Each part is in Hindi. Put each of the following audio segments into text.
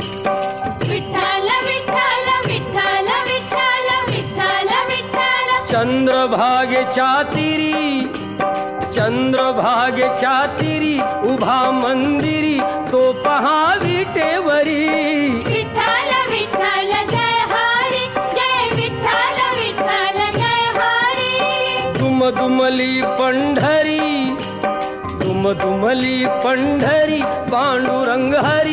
विठ्ठल विठ्ठल विठ्ठल विठ्ठल विठ्ठल विठ्ठल चंद्रभागेच्या तिरी चंद्रभागेच्या तिरी उभा मंदिरी तो पहा विटेवरी विठ्ठल विठ्ठल जय हरी जय विठ्ठल विठ्ठल जय हरी। दुमदुमली पंढरी दुमदुमली पंढरी पांडुरंग हरी।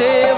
say